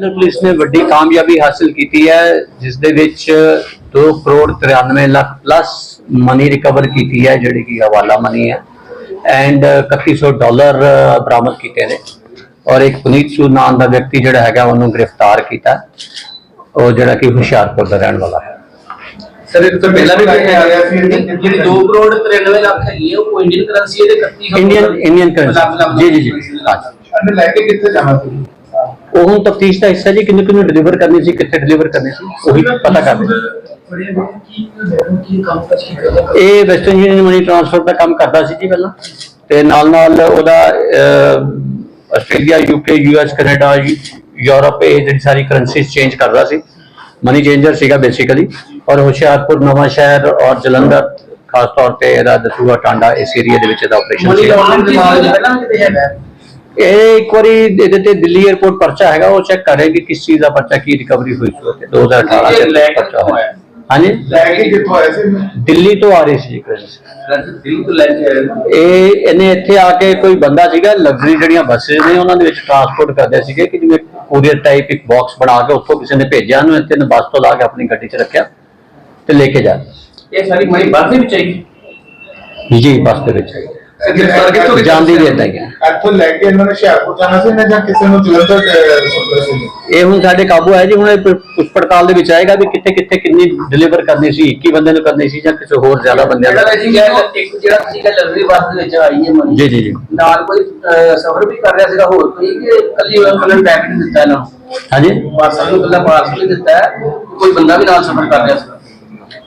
Punjab police ਨੇ ਵੱਡੀ ਕਾਮਯਾਬੀ ਹਾਸਲ ਕੀਤੀ ਹੈ ਜਿਸ ਦੇ ਵਿੱਚ 2 crore 93 lakh plus money recover ਕੀਤੀ ਹੈ ਜਿਹੜੀ ਕਿ ਹਵਾਲਾ ਮਨੀ ਹੈ ਐਂਡ 3100 ਡਾਲਰ ਬਰਾਮਦ ਕੀਤੇ ਨੇ। ਔਰ ਇੱਕ ਪੁਨੀਤ ਸੂ ਨਾਮ ਦਾ ਵਿਅਕਤੀ ਜਿਹੜਾ ਹੈਗਾ ਉਹਨੂੰ ਗ੍ਰਿਫਤਾਰ ਕੀਤਾ। ਉਹ ਜਿਹੜਾ ਕਿ ਹੁਸ਼ਿਆਰਪੁਰ ਦਾ ਰਹਿਣ ਵਾਲਾ ਹੈ। ਸਰ ਇਹ ਤੋਂ ਪਹਿਲਾਂ ਵੀ ਆ ਗਿਆ ਸੀ ਜਿਹੜੀ 2 ਕਰੋੜ 93 ਲੱਖ ਹੈਗੀ ਹੈ ਉਹ ਇੰਡੀਅਨ ਕਰੰਸੀ ਹੈ ਤੇ 31 ਇੰਡੀਅਨ ਇੰਡੀਅਨ ਕਰੰਸੀ ਜੀ ਜੀ ਜੀ। ਅੰਦਰ ਲੈ ਕੇ ਕਿੱਥੇ ਜਾਣਾ ਸੀ? ਉਹ ਤਫਤੀਸ਼ ਦਾ ਹਿੱਸਾ ਜੀ ਕਿੰਨੂੰ ਕਿੰਨੂੰ ਡਿਲੀਵਰ ਕਰਨੀ ਸੀ ਕਿੱਥੇ ਡਿਲੀਵਰ ਕਰਨੀ ਸੀ ਉਹੀ ਪਤਾ ਕਰਦੇ ਇਹ ਵੈਸਟਰਨ ਯੂਨੀਅਨ ਮਨੀ ਟ੍ਰਾਂਸਫਰ ਦਾ ਕੰਮ ਕਰਦਾ ਸੀ ਜੀ ਪਹਿਲਾਂ। ਤੇ ਨਾਲ ਨਾਲ ਉਹਦਾ Australia UK US Canada Europe ਇਹ ਜਿਹੜੀ ਸਾਰੀ ਕਰੰਸੀਜ਼ ਚੇਂਜ ਕਰਦਾ ਸੀ। ਮਨੀ ਚੇਂਜਰ ਸੀਗਾ ਬੇਸਿਕਲੀ ਔਰ ਹੁਸ਼ਿਆਰਪੁਰ ਨਵਾਂ ਸ਼ਹਿਰ ਔਰ ਜਲੰਧਰ ਖਾਸ ਤੌਰ ਤੇ ਇਹਦਾ ਦਸੂਆ ਟਾਂਡਾ ਇਸ ਏਰੀਆ ਦੇ ਵਿੱਚ ਇਹਦਾ ਆਪਰੇਸ਼ਨ ਮਨੀ ਦੀ ਇਹ ਇੱਕ ਵਾਰੀ ਇਹਦੇ ਤੇ ਦਿੱਲੀ 에ਅਰਪੋਰਟ ਪਰਚਾ ਹੈਗਾ ਉਹ ਚੈੱਕ ਕਰੇ ਕਿ ਕਿਸ ਚੀਜ਼ ਦਾ ਪਰਚਾ ਕੀ ਰਿਕਵਰੀ ਹੋਈ ਸੀ ਉੱਥੇ 2018 ਇਹ ਚ ਲੈ ਕੇ ਪਰਚਾ ਕਿੱਥੋਂ ਹੋਇਆ ਆਇਆ? ਹਾਂਜੀ? ਲੈ ਕੇ ਕਿੱਥੋਂ ਆਏ ਸੀ? ਦਿੱਲੀ ਤੋਂ ਆ ਰਹੀ ਸੀ ਦਿੱਲੀ ਤੋਂ ਲੈ ਕੇ ਨੇ। ਇਹ ਇਹਨੇ ਇੱਥੇ ਆ ਕੇ ਕੋਈ ਬੰਦਾ ਸੀਗਾ ਲਗਜ਼ਰੀ ਜਿਹੜੀਆਂ ਬੱਸਸ ਨੇ ਉਹਨਾਂ ਦੇ ਵਿੱਚ ਟਰਾਂਸਪੋਰਟ ਕਰਦੇ ਸੀਗੇ ਕਿ ਜਿਵੇਂ ਕੋਰੀਅਰ ਟਾਈਪ ਇੱਕ ਬਾਕਸ ਬਣਾ ਕੇ ਉੱਥੋਂ ਕਿਸੇ ਨੇ ਭੇਜਿਆ ਉਹਨੂੰ ਇੱਥੇ ਨੇ ਬੱਸ ਤੋਂ ਲਾ ਕੇ ਆਪਣੀ ਗੱਡੀ 'ਚ ਰੱਖਿਆ ਤੇ ਲੈ ਕੇ ਜਾ ਇਹ ਸਾਰੀ ਮਨੀ ਬਾਹਰ ਦੇ ਵਿੱਚ ਆਈ? ਜੀ ਬੱਸ ਦੇ ਵਿੱਚ ਆਈ। ਜਾਂਦੀ ਵੀ ਹੈ। ਇੱਥੋਂ ਲੈ ਕੇ ਇਹਨਾਂ ਨੇ ਹੁਸ਼ਿਆਰਪੁਰ ਜਾਣਾ ਸੀ ਨਾ ਜਾਂ ਕਿਸੇ ਨੂੰ ਜਲੰਧਰ ਸੁਣਦਾ ਸੀ ਇਹ ਹੁਣ ਸਾਡੇ ਕਾਬੂ ਹੈ ਜੀ ਹੁਣ ਇਹ ਪੁੱਛ ਪੜਤਾਲ ਦੇ ਵਿੱਚ ਆਏਗਾ ਵੀ ਕਿੱਥੇ ਕਿੱਥੇ ਕਿੰਨੀ ਡਿਲੀਵਰ ਕਰਨੀ ਸੀ ਇੱਕ ਹੀ ਬੰਦੇ ਨੂੰ ਕਰਨੀ ਸੀ ਜਾਂ ਕਿਸੇ ਹੋਰ ਜ਼ਿਆਦਾ ਬੰਦਿਆਂ ਨੂੰ। ਜਿਹੜਾ ਤੁਸੀਂ ਕਿਹਾ ਲਗਜ਼ਰੀ ਬੱਸ ਦੇ ਵਿੱਚ ਆਈ ਹੈ ਮਨੀ। ਜੀ ਜੀ ਜੀ। ਨਾਲ ਕੋਈ ਸਫ਼ਰ ਵੀ ਕਰ ਰਿਹਾ ਸੀਗਾ ਹੋਰ ਕੋਈ ਕਿ ਕੱਲੀ ਉਹਨਾਂ ਪੈਕੇਟ ਦਿੱਤਾ ਇਹਨਾਂ ਨੂੰ? ਹਾਂਜੀ? ਬੱਸ ਨੂੰ ਕੱਲਾ ਪਾਰਸਲ ਹੀ ਦਿੱਤਾ ਹੈ ਕੋਈ ਬੰਦਾ ਵੀ ਨਾਲ ਸਫ਼ਰ ਕਰ ਰਿਹਾ ਸੀ?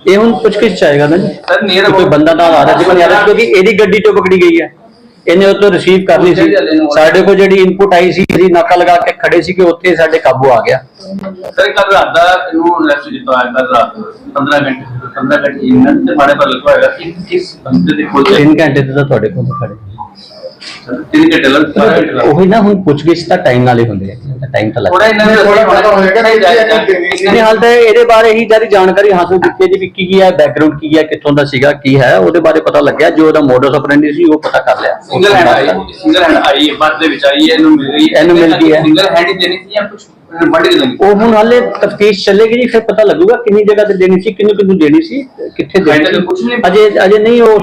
ਇਹ ਹੁਣ ਪੁੱਛ ਕਿਸ ਚਾਹੇਗਾ ਨਾ ਜੀ। ਸਰ ਨੀਅਰ ਕਿ ਕੋਈ ਬੰਦਾ ਨਾਲ ਆ ਰਿਹਾ ਸੀ ਪਰ ਯਾਰ ਕਿਉਂਕਿ ਇਹਦੀ ਗੱਡੀ ਤੋਂ ਪਕੜੀ ਗਈ ਹੈ। ਇਹਨੇ ਉਹ ਤੋਂ ਰਿਸੀਵ ਕਰਨੀ ਸੀ। ਸਾਡੇ ਕੋਲ ਜਿਹੜੀ ਇਨਪੁਟ ਆਈ ਸੀ ਅਸੀਂ ਨਾਕਾ ਲਗਾ ਕੇ ਖੜੇ ਸੀ ਕਿ ਉੱਥੇ ਸਾਡੇ ਕਾਬੂ ਆ ਗਿਆ। ਸਰ ਕੱਲ ਰਾਤ ਦਾ ਇਹਨੂੰ ਅਰੈਸਟ ਕੀਤਾ ਹੋਇਆ ਕੱਲ ਰਾਤ 15 ਘੰਟੇ 15 ਘੰਟੇ ਇਹਨਾਂ ਤੇ ਮਾੜੇ ਪਰ ਹੋਏਗਾ ਕਿ ਕਿਸ ਬੰਦੇ ਦੇ ਕੋਲ 3 ਘੰਟੇ ਤਾਂ ਤੁਹਾਡੇ ਕੋਲ ਖੜੇ। ਤਿੰਨ ਘੰਟੇ ਲੱਗ ਸਾਰੇ ਘੰਟੇ ਲੱਗ। ਉਹੀ ਨਾ ਹੁਣ ਪੁੱਛਗਿੱਛ ਤਾਂ ਟਾਈਮ ਨਾਲ ਹੁੰਦੀ ਹੈ ਟਾਈਮ ਤਾਂ ਥੋੜਾ ਲੱਗਦਾ ਇਹਨਾਂ ਨੇ ਥੋੜਾ ਪਤਾ ਹੋਏਗਾ ਨਹੀਂ ਹਾਲ ਤਾਂ ਇਹਦੇ ਬਾਰੇ ਹੀ ਸਾਰੀ ਜਾਣਕਾਰੀ ਹਾਸਲ ਕੀਤੀ ਜੀ ਵੀ ਕੀ ਕੀ ਹੈ ਬੈਕਗ੍ਰਾਉਂਡ ਕੀ ਹੈ ਕਿੱਥੋਂ ਦਾ ਸੀਗਾ ਕੀ ਹੈ ਉਹਦੇ ਬਾਰੇ ਪਤਾ ਲੱਗਿਆ ਜੋ ਉਹਦਾ ਮੋਡਸ ਆਪਰੈਂਡੀ ਸੀ ਉਹ ਪਤਾ ਕਰ ਲਿਆ। ਸਿੰਗਲ ਹੈਂਡ ਆਈ ਸਿੰਗਲ ਹੈਂਡ ਆਈ ਬਾਅਦ ਦੇ ਵਿੱਚ ਆਈ ਹੈ ਇਹਨੂੰ ਮਿਲ ਗਈ। ਇਹਨੂੰ ਮਿਲ ਗਈ ਹੈ। ਸਿੰਗਲ ਹੈਂਡ ਹੀ ਦੇਣੀ ਸੀ ਜਾਂ ਕੁਝ ਵੰਡ ਕੇ ਦੇਣੀ। ਉਹ ਹੁਣ ਹਾਲੇ ਤਫਤੀਸ਼ ਚੱਲੇਗੀ ਜੀ ਫਿਰ ਪਤਾ ਲੱਗੂਗਾ ਕਿੰਨੀ ਜਗ੍ਹਾ ਤੇ ਦੇਣੀ ਸੀ ਕਿੰਨੂੰ ਕਿੰਨੂੰ ਦੇਣੀ ਸੀ ਕਿੱਥੇ ਦੇਣੀ ਸੀ। ਨਹੀਂ ਅਜੇ ਅਜੇ ਨਹੀਂ ਉਹ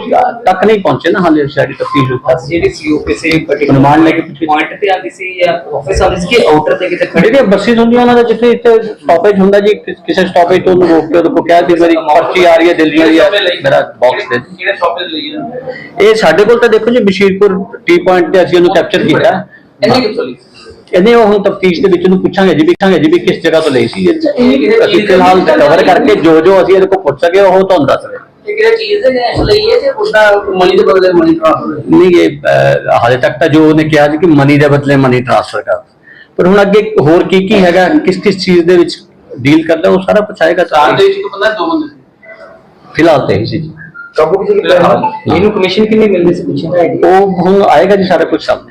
ਤੱਕ ਨਹੀਂ ਪਹੁੰਚੇ ਨਾ ਹਾਲੇ ਸਾਡੀ ਤਫਤੀਸ਼ ਉੱਤੇ ਜਿਹੜੀ ਸੀ ਉਹ ਕਿਸੇ ਅਨੁਮਾਨ ਲੈ ਕੇ ਪੁੱਛੇ। ਪੁਆਇੰਟ ਤੇ ਆਉਂਦੀ ਸੀ ਜਾਂ ਆਫਿਸ ਆਉਂਦੀ ਸੀ ਕਿ ਆਊਟਰ ਤੇ ਕਿਤੇ ਖੜੀ ਜਿਹੜੀਆਂ ਬੱਸਿਸ ਹੁੰਦੀਆਂ ਉਹਨਾਂ ਦਾ ਜਿੱਥੇ ਇੱਥੇ ਸਟਾਪੇਜ ਹੁੰਦਾ ਜੀ ਕਿਸ- ਸਟਾਪੇਜ ਤੋਂ ਉਹਨੂੰ ਰੋਕ ਕੇ ਕੋਲ ਕਹਿ ਦੇ ਮੇਰੀ ਪਰਚੀ ਆ ਰਹੀ ਹੈ ਦਿੱਲੀ ਦੀ ਹੈ ਮੇਰਾ ਬਾਕਸ ਦੇ। ਕਿਹੜੇ ਲਈ ਇਹ ਸਾਡੇ ਕੋਲ ਤਾਂ ਦੇਖੋ ਜੀ ਬਸ਼ੀਰਪੁਰ ਟੀ ਪੁਆਇੰਟ ਤੇ ਅਸੀਂ ਉਹਨੂੰ ਕੈਪਚਰ ਕੀਤਾ। ਇੰਨੇ ਕਿੱਥੋਂ ਲਈ? ਇਹਨੇ ਉਹ ਹੁਣ ਤਫਤੀਸ਼ ਦੇ ਵਿੱਚ ਉਹਨੂੰ ਪੁੱਛਾਂਗੇ ਜੀ ਪੁੱਛਾਂਗੇ ਜੀ ਵੀ ਕਿਸ ਜਗ੍ਹਾ ਤੋਂ ਲਈ ਸੀ ਇਹ। ਅਸੀਂ ਫਿਲਹਾਲ ਕਵਰ ਕਰਕੇ ਜੋ ਜੋ ਅਸੀਂ ਇਹਦੇ ਕੋਲ ਪੁੱਛ ਸਕੇ ਉਹ ਤੁਹਾਨੂੰ ਦੱਸ ਰਹੇ। ਇਹ ਕਿਹੜੇ ਚੀਜ਼ ਦੇ ਕੈਸ਼ ਲਈ ਹੈ ਜਾਂ ਉਦਾਂ ਮਨੀ ਦੇ ਬਦਲੇ ਮਨੀ ਟ੍ਰਾਂਸਫਰ ਨਹੀਂ ਇਹ ਅਹ, ਹਾਲੇ ਤੱਕ ਤਾਂ ਜੋ ਉਹਨੇ ਕਿਹਾ ਸੀ ਕਿ ਮਨੀ ਦੇ ਬਦਲੇ ਮਨੀ ਟ੍ਰਾਂਸਫਰ ਕਰ। ਪਰ ਹੁਣ ਅੱਗੇ ਹੋਰ ਕੀ ਕੀ ਹੈਗਾ ਕਿਸ ਕਿਸ ਚੀਜ਼ ਦੇ ਵਿੱਚ ਡੀਲ ਕਰਦਾ ਉਹ ਸਾਰਾ ਪੁੱਛਾਏਗਾ ਚਾਰ ਦੇ ਵਿੱਚ ਇੱਕ ਬੰਦਾ ਦੋ ਬੰਦੇ ਫਿਲਹਾਲ ਤਾਂ ਇਹੀ ਸੀ ਜੀ। ਕਾਬੂ ਕਿਸੇ ਇਹਨੂੰ ਕਮਿਸ਼ਨ ਕਿੰਨੀ ਮਿਲਦੀ ਸੀ ਪੁੱਛਿਆ ਨਾ ਉਹ ਹੁਣ ਆਏਗਾ ਜੀ ਸਾਰਾ ਕੁਝ ਸਾਹਮਣੇ।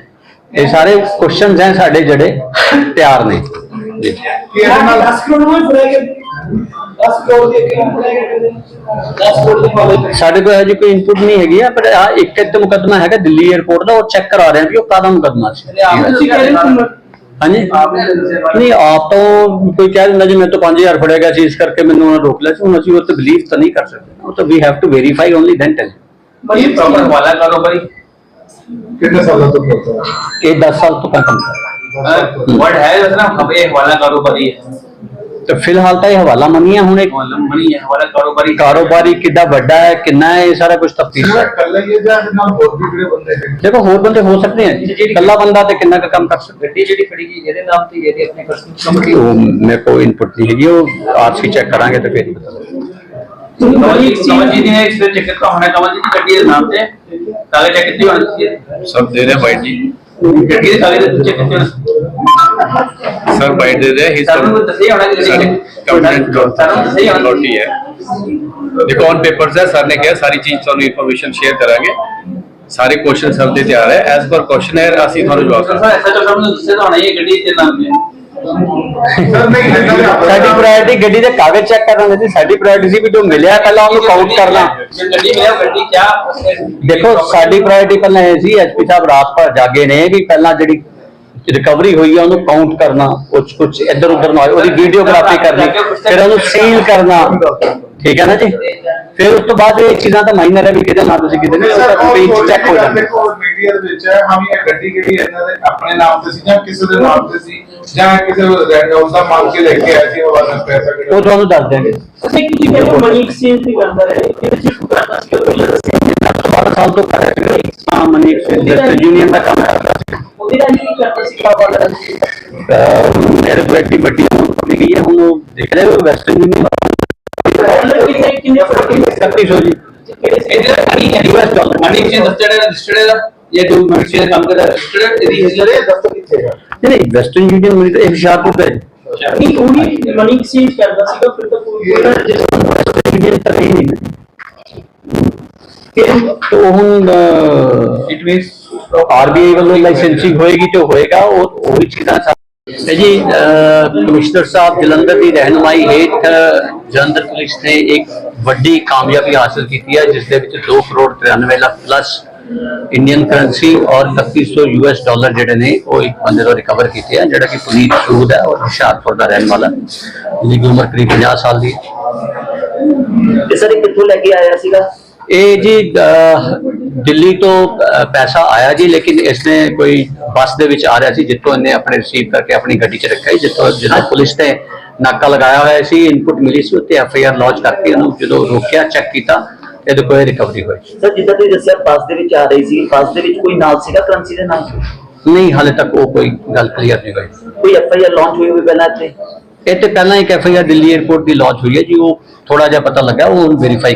ਇਹ ਸਾਰੇ ਕੁਐਸਚਨਸ ਹੈ ਸਾਡੇ ਜਿਹੜੇ ਤਿਆਰ ਨੇ। ਜੀ। ਇਹਦੇ ਨਾਲ 10 ਕਰੋੜ ਨੂੰ ਫੜਾ ਕੇ 10 ਕਰੋੜ ਦੇ ਕੇ ਫੜਾ ਕੇ 10 ਕਰੋੜ ਦੇ ਫਾਲੇ ਸਾਡੇ ਕੋਲ ਹਜੇ ਕੋਈ ਇਨਪੁਟ ਨਹੀਂ ਹੈਗੀ ਆ ਪਰ ਆ ਇੱਕ ਇੱਕ ਮੁਕਦਮਾ ਹੈਗਾ ਦਿੱਲੀ 에ਅਰਪੋਰਟ ਦਾ ਉਹ ਚੈੱਕ ਕਰਾ ਰਹੇ ਆ ਵੀ ਉਹ ਕਾਹਦਾ ਮੁਕਦਮਾ ਸੀ। ਹਾਂਜੀ। ਨਹੀਂ ਆਪ ਤੋਂ ਕੋਈ ਕਹਿ ਦਿੰਦਾ ਜੀ ਮੇਰੇ ਤੋਂ 5000 ਫੜਿਆ ਗਿਆ ਸੀ ਇਸ ਕਰਕੇ ਮੈਨੂੰ ਉਹਨਾਂ ਰੋਕ ਲਿਆ ਸੀ ਹੁਣ ਅਸੀਂ ਉਹ ਤੇ ਬਲੀਵ ਤਾਂ ਨਹੀਂ ਕਰ ਸਕਦੇ। ਉਹ ਤਾਂ ਵੀ have to verify only then tell ਇਹ ਪ੍ਰੋਪਰ ਵਾਲਾ ਕਾਰੋਬਾਰੀ ਕਿੰਨੇ ਸਾਲਾਂ ਤੋਂ ਕਰਦਾ ਹੈ ਇਹ 10 ਸਾਲ ਤੋਂ ਕੰਮ ਕਰਦਾ ਵਰਡ ਹੈ ਜਸਨਾ ਖਬੇ ਵਾਲਾ ਕਾਰੋਬਾਰੀ ਹੈ। ਤੇ ਫਿਲਹਾਲ ਤਾਂ ਇਹ ਹਵਾਲਾ ਮਨੀ ਹੈ ਹੁਣ ਇੱਕ ਵਾਲਾ ਮਨੀ ਹੈ ਵਾਲਾ ਕਾਰੋਬਾਰੀ। ਕਾਰੋਬਾਰੀ ਕਿੱਡਾ ਵੱਡਾ ਹੈ ਕਿੰਨਾ ਹੈ ਇਹ ਸਾਰਾ ਕੁਝ ਤਫਤੀਸ਼ ਪੂਰਾ ਹੈ। ਕੱਲਾ ਹੀ ਹੈ ਜਾਂ ਇਹਦੇ ਨਾਲ ਹੋਰ ਵੀ ਜਿਹੜੇ ਬੰਦੇ ਹੈ ਦੇਖੋ ਹੋਰ ਬੰਦੇ ਹੋ ਸਕਦੇ ਹੈ ਜੀ ਇਕੱਲਾ ਬੰਦਾ ਤੇ ਕਿੰਨਾ ਕੁ ਕੰਮ ਕਰ ਸਕਦਾ। ਗੱਡੀ ਜਿਹੜੀ ਖੜੀ ਗਈ ਇਹਦੇ ਨਾਮ ਤੇ ਇਹਦੇ ਆਪਣੇ ਕਸਟਮਰ ਕੰਪਨੀ ਉਹ ਮੇਰੇ ਕੋਲ ਇਨਪੁਟ ਨਹੀਂ ਹੈਗੀ ਉਹ ਆਰਸੀ ਚੈੱਕ ਕਰਾਂਗੇ ਤੇ ਫਿਰ ਹੀ ਪਤਾ ਲੱਗੇਗਾ। सब दे रहे हैं वाइट जी ਗੱਡੀ ਦੇ ਕਾਗਜ਼ ਚੈੱਕ ਕੀਤੇ ਹੋਣੇ सर वाइट दे रहे हैं ਸਾਨੂੰ ਕੋਈ ਦੱਸਿਆ ਹੋਣਾ ਕਿ ਗੱਡੀ कंप्लेंट ਸਾਨੂੰ ਦੱਸਿਆ ਹੋਣਾ अथॉरिटी है देखो ऑन पेपर्स है सर ने कहा सारी चीज ਤੁਹਾਨੂੰ ਇਨਫੋਰਮੇਸ਼ਨ ਸ਼ੇਅਰ ਕਰਾਂਗੇ ਸਾਰੇ ਕੁਐਸਚਨ ਸਭ ਦੇ ਤਿਆਰ ਹੈ ਐਸ ਪਰ ਕੁਐਸਚਨ ਹੈ ਅਸੀਂ ਤੁਹਾਨੂੰ ਜਵਾਬ ਸਰ ਕਰਾਂਗੇ ਐਸਾ ਜੋ ਸਾਨੂੰ ਦੱਸਿਆ ਤਾਂ ਹੋਣਾ ਇਹ ਗੱਡੀ ਦੇ ਨਾਮ ਤੇ ਸਰ ਨਹੀਂ ਹੈਗਾ ਵੀ ਆਪਣਾ- ਸਾਡੀ ਪ੍ਰਾਇੋਰਟੀ ਗੱਡੀ ਦੇ ਕਾਗਜ਼ ਚੈੱਕ ਕਰਨਾ ਸੀ। ਸਾਡੀ ਪ੍ਰਾਇੋਰਟੀ ਸੀ ਵੀ ਜੋ ਮਿਲਿਆ ਪਹਿਲਾਂ ਉਹਨੂੰ ਕਾਊਂਟ ਕਰਨਾ। ਜੇ ਗੱਡੀ ਮਿਲਿਆ ਗੱਡੀ ਕਿਆ ਉਸਨੇ ਦੇਖੋ, ਸਾਡੀ ਪ੍ਰਾਇੋਰਟੀ ਪਹਿਲਾਂ ਇਹ ਸੀ ਐਸਪੀ ਸਾਹਿਬ ਰਾਤ ਭਰ ਜਾਗੇ ਨੇ ਵੀ ਪਹਿਲਾਂ ਜਿਹੜੀ ਰਿਕਵਰੀ ਹੋਈ ਹੈ ਉਹਨੂੰ ਕਾਊਂਟ ਕਰਨਾ ਕੁਝ ਕੁਝ ਇੱਧਰ ਉੱਧਰ ਨਾ ਹੋਏ ਉਹਦੀ ਵੀਡੀਓਗ੍ਰਾਫੀ ਕਰਨੀ, ਫਿਰ ਉਹਨੂੰ ਸੀਲ ਕਰਨਾ। ਠੀਕ ਹੈ ਨਾ ਜੀ? ਫਿਰ ਉਸ ਤੋਂ ਬਾਅਦ ਇਹ ਚੀਜ਼ਾਂ ਤਾਂ ਮਾਈਨਰ ਹੈ ਵੀ ਕਿਤੇ ਨਾ ਤੁਸੀਂ ਕਿਤੇ ਨਹੀਂ ਉਹ ਤਾਂ ਪੇਜ ਚੈੱਕ ਹੋ ਜਾਂਦਾ। ਦੇਖੋ ਮੀਡੀਆ ਦੇ ਵਿੱਚ ਹੈ ਹਾਂ ਇਹ ਗੱਡੀ ਕਿਹੜੀ ਇਹਨਾਂ ਦੇ ਆਪਣੇ ਨਾਮ ਤੇ ਸੀ ਜਾਂ ਕਿਸੇ ਦੇ ਨਾਮ ਤੇ ਸੀ ਜਾਂ ਕਿਸੇ ਰੈਂਡਮ ਦਾ ਮੰਗ ਕੇ ਲੈ ਕੇ ਆਏ ਸੀ ਉਹ ਵਾਲਾ ਪੈਸਾ ਕਿਹੜਾ? ਉਹ ਤੁਹਾਨੂੰ ਦੱਸ ਦਿਆਂਗੇ। ਅਸੀਂ ਕੀ ਕਹਿੰਦੇ ਮਨੀ ਐਕਸਚੇਂਜ ਵੀ ਕਰਦਾ ਰਹੇ ਇਹਦੇ ਵਿੱਚ ਕੀ ਕਰਦਾ ਸੀ ਉਹ ਪਹਿਲਾਂ ਦੱਸਿਆ। 12 ਸਾਲ ਤੋਂ ਕਰ ਰਿਹਾ ਹਾਂ ਮਨੀ ਵੈਸਟਰਨ ਯੂਨੀਅਨ ਦਾ ਕੰਮ ਕਰਦਾ ਸੀ। ਉਹਦੇ ਨਾਲ ਕੀ ਕਰਦਾ ਸੀ ਕਾਬਾ ਦਾ ਸੀ? ਮੇਰੇ ਕੋਲ ਐਡੀ ਵੱਡੀ amount ਪਕੜੀ ਗਈ ਹੈ ਹੁਣ ਉਹ ਦੇਖ ਰਹੇ ਹੋ ਵੈਸਟਰਨ ਯੂਨੀਅਨ ਕਿੰਨੇ ਫ਼ਰਕ 3100 ਜੀ ਕਿਹੜੇ ਇਹਦੇ ਮਨੀ ਹੈ US dollar. Money exchange registered ਹੈ ਰਜਿਸਟਰਡ ਹੈ ਜਾਂ ਜੋ ਮਨੀ ਐਕਸਚੇਂਜ ਕੰਮ ਕਰਦਾ ਰਜਿਸਟਰਡ ਇਹਦੀ ਹੈਗੀ ਦਫ਼ਤਰ ਕਿੱਥੇ ਹੈ ਨਹੀਂ ਨਹੀਂ ਵੈਸਟਰਨ ਯੂਨੀਅਨ ਮਨੀ ਤਾਂ ਇਹ ਹੁਸ਼ਿਆਰਪੁਰ ਦਾ ਹੈ ਨਹੀਂ ਉਹੀ ਮਨੀ ਐਕਸਚੇਂਜ ਕਰਦਾ ਸੀਗਾ ਫਿਰ ਤਾਂ ਕੋਈ ਉਹਦਾ register ਵੈਸਟਰਨ ਯੂਨੀਅਨ ਤਾਂ ਹੈ ਹੀ ਨਹੀਂ ਫਿਰ ਤੇ ਉਹ ਹੁਣ ਇਟ ਮੀਨਸ ਆਰਬੀਆਈ ਵੱਲੋਂ ਲਾਇਸੈਂਸਿੰਗ ਹੋਏਗੀ ਤੇ ਹੋਏਗਾ ਉਹ ਉਹੀ ਚੀਜ਼ਾਂ ਸਾ- ਤੇ ਜੀ ਕਮਿਸ਼ਨਰ ਸਾਹਿਬ ਜਲੰਧਰ ਦੀ ਰਹਿਨੁਮਾਈ ਹੇਠ ਜਲੰਧਰ ਪੁਲਿਸ ਨੇ ਇੱਕ ਵੱਡੀ ਕਾਮਯਾਬੀ ਹਾਸਲ ਕੀਤੀ ਹੈ, ਜਿਸ ਦੇ ਵਿੱਚ 2 crore 93 lakh plus Indian currency ਔਰ 3100 ਯੂਐਸ ਡਾਲਰ ਜਿਹੜੇ ਨੇ, ਉਹ ਇੱਕ ਬੰਦੇ ਤੋਂ ਰਿਕਵਰ ਕੀਤੇ ਆ, ਜਿਹੜਾ ਕਿ ਪੁਨੀਤ ਸੂਦ ਹੈ ਔਰ ਹੁਸ਼ਿਆਰਪੁਰ ਦਾ ਰਹਿਣ ਵਾਲਾ, ਜਿਹਦੀ ਉਮਰ ਕਰੀਬ 50 ਸਾਲ ਦੀ ਹੈ। ਸਰ ਇਹ ਕਿੱਥੋਂ ਲੈ ਕੇ ਆਇਆ ਸੀਗਾ? ਇਹ ਜੀ ਦਿੱਲੀ ਤੋਂ ਪੈਸਾ ਆਇਆ ਜੀ ਲੇਕਿਨ ਇਸਨੇ ਕੋਈ ਬੱਸ ਦੇ ਵਿੱਚ ਆ ਰਿਹਾ ਸੀ ਜਿੱਥੋਂ ਇਹਨੇ ਆਪਣੇ ਰਿਸੀਵ ਕਰਕੇ ਆਪਣੀ ਗੱਡੀ 'ਚ ਰੱਖਿਆ ਸੀ, ਜਿੱਥੋਂ ਜਦੋਂ ਪੁਲਿਸ ਨੇ ਨਾਕਾ ਲਗਾਇਆ ਹੋਇਆ ਸੀ ਇਨਪੁਟ ਮਿਲੀ ਸੀ ਉੱਤੇ ਐਫ ਆਈ ਆਰ ਲੌਂਚ ਕਰਕੇ ਉਹਨੂੰ ਜਦੋਂ ਰੋਕਿਆ ਚੈੱਕ ਕੀਤਾ ਇਹਦੇ ਕੋਲ ਰਿਕਵਰੀ ਹੋਈ। ਸਰ ਜਿੱਦਾਂ ਤੁਸੀਂ ਦੱਸਿਆ ਬੱਸ ਦੇ ਵਿੱਚ ਆ ਰਹੀ ਸੀ ਬੱਸ ਦੇ ਵਿੱਚ ਕੋਈ ਨਾਲ ਸੀਗਾ ਕਰੰਸੀ ਦੇ ਨਾਲ? ਨਹੀਂ ਹਾਲੇ ਤੱਕ ਉਹ ਕੋਈ ਗੱਲ ਕਲੀਅਰ ਨਹੀਂ ਹੋਈ। ਕੋਈ ਐਫ ਆਈ ਆਰ ਲਾਂਚ ਹੋਈ ਹੋਈ ਪਹਿਲਾਂ ਇੱਥੇ? ਇਹ ਤੇ ਪਹਿਲਾਂ ਇੱਕ F I R Delhi airport the launch ਹੋਈ ਹੈ ਜੀ ਉਹ ਥੋੜਾ ਜਿਹਾ ਪਤਾ ਲੱਗਾ ਉਹ ਵੈਰੀਫਾਈ